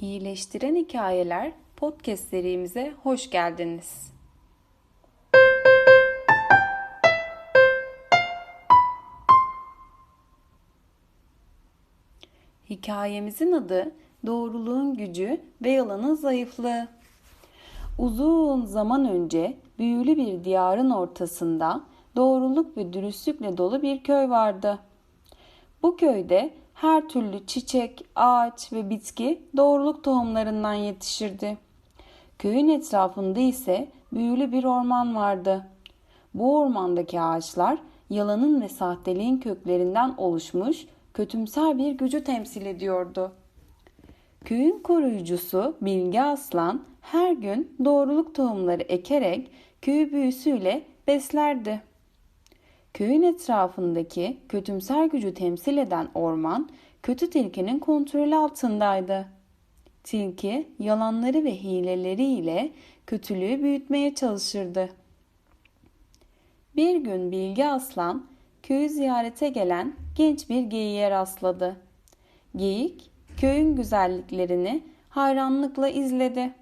İyileştiren Hikayeler podcast serimize hoş geldiniz. Hikayemizin adı Doğruluğun Gücü ve Yalanın Zayıflığı. Uzun zaman önce büyülü bir diyarın ortasında doğruluk ve dürüstlükle dolu bir köy vardı. Bu köyde her türlü çiçek, ağaç ve bitki doğruluk tohumlarından yetişirdi. Köyün etrafında ise büyülü bir orman vardı. Bu ormandaki ağaçlar yalanın ve sahteliğin köklerinden oluşmuş kötümser bir gücü temsil ediyordu. Köyün koruyucusu Bilge Aslan her gün doğruluk tohumları ekerek köyü büyüsüyle beslerdi. Köyün etrafındaki kötümser gücü temsil eden orman kötü tilkinin kontrolü altındaydı. Tilki yalanları ve hileleriyle kötülüğü büyütmeye çalışırdı. Bir gün Bilge Aslan köyü ziyarete gelen genç bir geyiğe rastladı. Geyik köyün güzelliklerini hayranlıkla izledi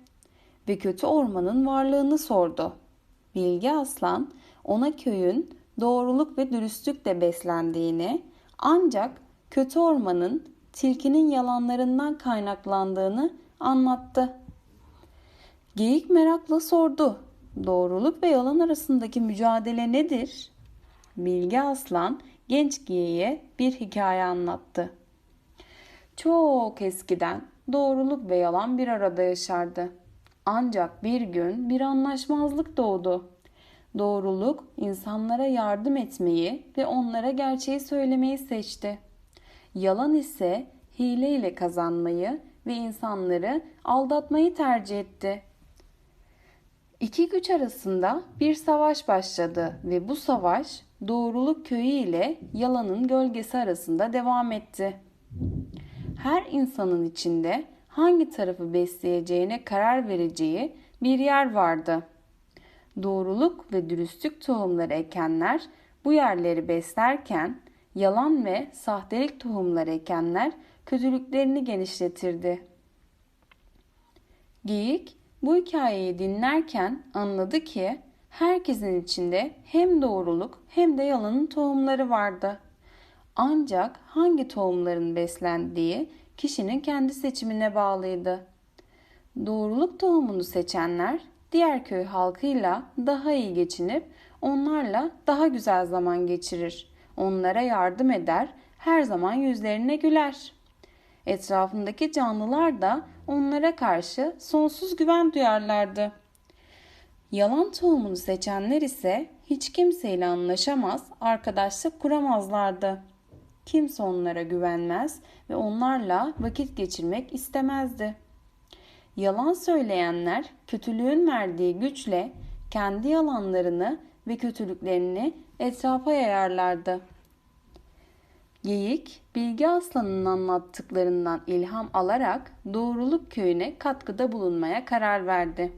ve kötü ormanın varlığını sordu. Bilge Aslan ona köyün doğruluk ve dürüstlükle beslendiğini ancak kötü ormanın tilkinin yalanlarından kaynaklandığını anlattı. Geyik merakla sordu. Doğruluk ve yalan arasındaki mücadele nedir? Bilge Aslan genç geyiğe bir hikaye anlattı. Çok eskiden doğruluk ve yalan bir arada yaşardı. Ancak bir gün bir anlaşmazlık doğdu. Doğruluk insanlara yardım etmeyi ve onlara gerçeği söylemeyi seçti. Yalan ise hile ile kazanmayı ve insanları aldatmayı tercih etti. İki güç arasında bir savaş başladı ve bu savaş doğruluk köyü ile yalanın gölgesi arasında devam etti. Her insanın içinde hangi tarafı besleyeceğine karar vereceği bir yer vardı. Doğruluk ve dürüstlük tohumları ekenler bu yerleri beslerken yalan ve sahtelik tohumları ekenler kötülüklerini genişletirdi. Geyik bu hikayeyi dinlerken anladı ki herkesin içinde hem doğruluk hem de yalanın tohumları vardı. Ancak hangi tohumların beslendiği kişinin kendi seçimine bağlıydı. Doğruluk tohumunu seçenler diğer köy halkıyla daha iyi geçinip onlarla daha güzel zaman geçirir. Onlara yardım eder, her zaman yüzlerine güler. Etrafındaki canlılar da onlara karşı sonsuz güven duyarlardı. Yalan tohumunu seçenler ise hiç kimseyle anlaşamaz, arkadaşlık kuramazlardı. Kimse onlara güvenmez ve onlarla vakit geçirmek istemezdi. Yalan söyleyenler kötülüğün verdiği güçle kendi yalanlarını ve kötülüklerini etrafa yayarlardı. Geyik, Bilge Aslan'ın anlattıklarından ilham alarak Doğruluk köyüne katkıda bulunmaya karar verdi.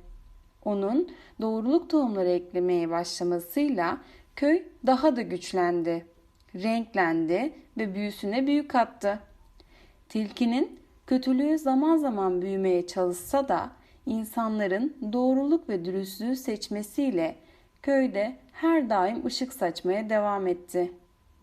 Onun doğruluk tohumları eklemeye başlamasıyla köy daha da güçlendi, renklendi ve büyüsüne büyük kattı. Tilkinin kötülüğü zaman zaman büyümeye çalışsa da insanların doğruluk ve dürüstlüğü seçmesiyle köyde her daim ışık saçmaya devam etti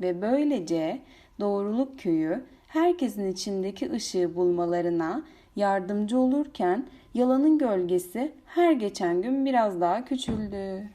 ve böylece Doğruluk Köyü herkesin içindeki ışığı bulmalarına yardımcı olurken yalanın gölgesi her geçen gün biraz daha küçüldü.